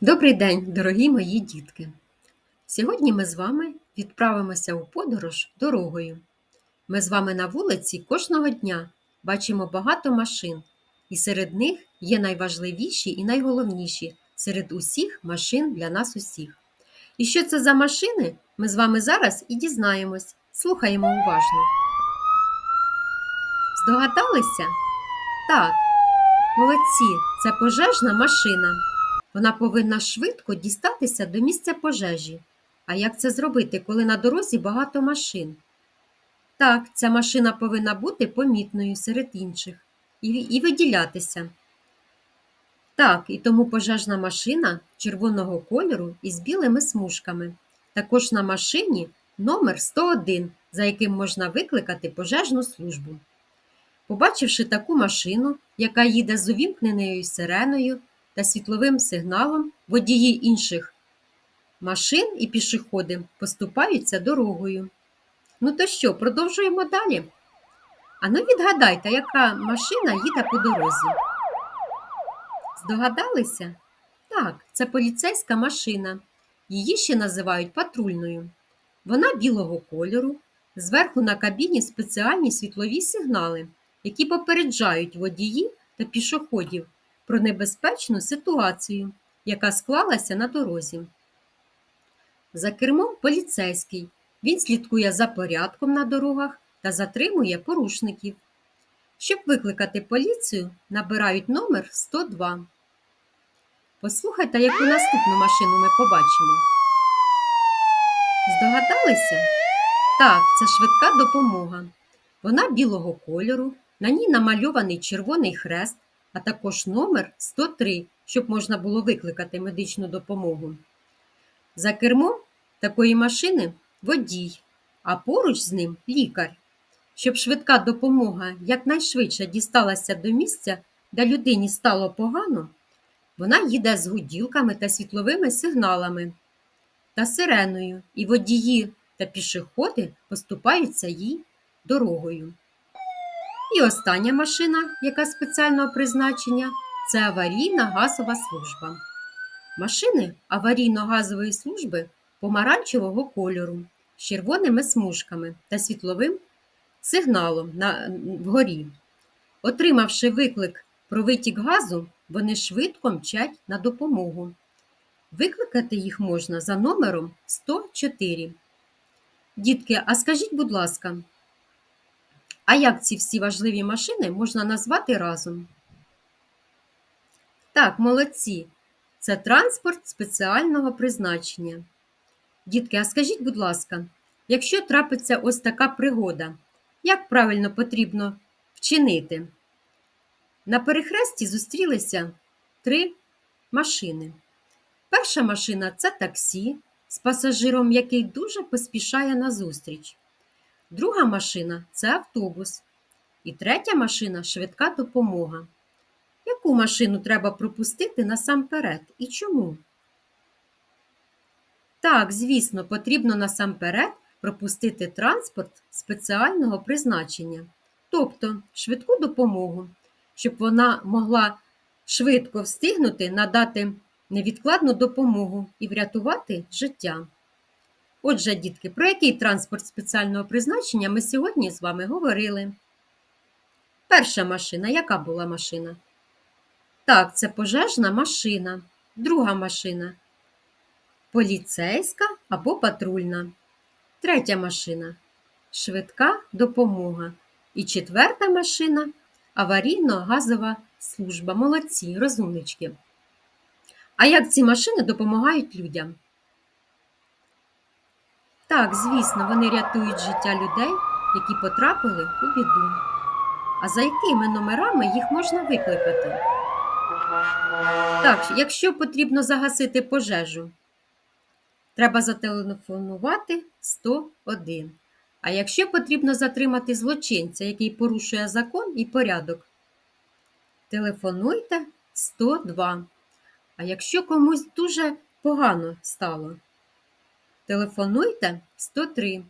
Добрий день, дорогі мої дітки! Сьогодні ми з вами відправимося у подорож дорогою. Ми з вами на вулиці кожного дня бачимо багато машин, і серед них є найважливіші і найголовніші серед усіх машин для нас усіх. І що це за машини, ми з вами зараз і дізнаємось. Слухаємо уважно. Здогадалися? Так, молодці, це пожежна машина. Вона повинна швидко дістатися до місця пожежі. А як це зробити, коли на дорозі багато машин? Так, ця машина повинна бути помітною серед інших і, і виділятися. Так, і тому пожежна машина червоного кольору із білими смужками. Також на машині номер 101, за яким можна викликати пожежну службу. Побачивши таку машину, яка їде з увімкненою сиреною, та світловим сигналом водії інших машин і пішоходи поступаються дорогою. Ну то що, продовжуємо далі? А ну відгадайте, яка машина їде по дорозі? Здогадалися? Так, це поліцейська машина. Її ще називають патрульною. Вона білого кольору, зверху на кабіні спеціальні світлові сигнали, які попереджають водії та пішоходів про небезпечну ситуацію, яка склалася на дорозі. За кермом поліцейський. Він слідкує за порядком на дорогах та затримує порушників. Щоб викликати поліцію, набирають номер 102. Послухайте, яку наступну машину ми побачимо. Здогадалися? Так, це швидка допомога. Вона білого кольору, на ній намальований червоний хрест, а також номер 103, щоб можна було викликати медичну допомогу. За кермом такої машини водій, а поруч з ним лікар. Щоб швидка допомога якнайшвидше дісталася до місця, де людині стало погано, вона їде з гуділками та світловими сигналами та сиреною, і водії та пішоходи поступаються їй дорогою. І остання машина, яка спеціального призначення, це аварійна газова служба. Машини аварійно-газової служби помаранчевого кольору з червоними смужками та світловим сигналом на, вгорі. Отримавши виклик про витік газу, вони швидко мчать на допомогу. Викликати їх можна за номером 104. Дітки, а скажіть, будь ласка, а як ці всі важливі машини можна назвати разом? Так, молодці. Це транспорт спеціального призначення. Дітки, а скажіть, будь ласка, якщо трапиться ось така пригода, як правильно потрібно вчинити? На перехресті зустрілися три машини. Перша машина це таксі, з пасажиром, який дуже поспішає на зустріч. Друга машина це автобус. І третя машина швидка допомога. Яку машину треба пропустити насамперед і чому? Так, звісно, потрібно насамперед пропустити транспорт спеціального призначення, тобто швидку допомогу, щоб вона могла швидко встигнути надати невідкладну допомогу і врятувати життя. Отже, дітки, про який транспорт спеціального призначення ми сьогодні з вами говорили? Перша машина. Яка була машина? Так, це пожежна машина. Друга машина поліцейська або патрульна. Третя машина швидка допомога. І четверта машина аварійно-газова служба. Молодці, розумнички. А як ці машини допомагають людям? Так, звісно, вони рятують життя людей, які потрапили у біду. А за якими номерами їх можна викликати? Так, якщо потрібно загасити пожежу, треба зателефонувати 101. А якщо потрібно затримати злочинця, який порушує закон і порядок, телефонуйте 102. А якщо комусь дуже погано стало, телефонуйте 103.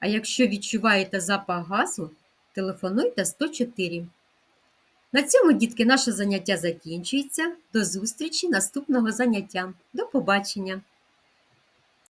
А якщо відчуваєте запах газу, телефонуйте 104. На цьому, дітки, наше заняття закінчується. До зустрічі наступного заняття. До побачення!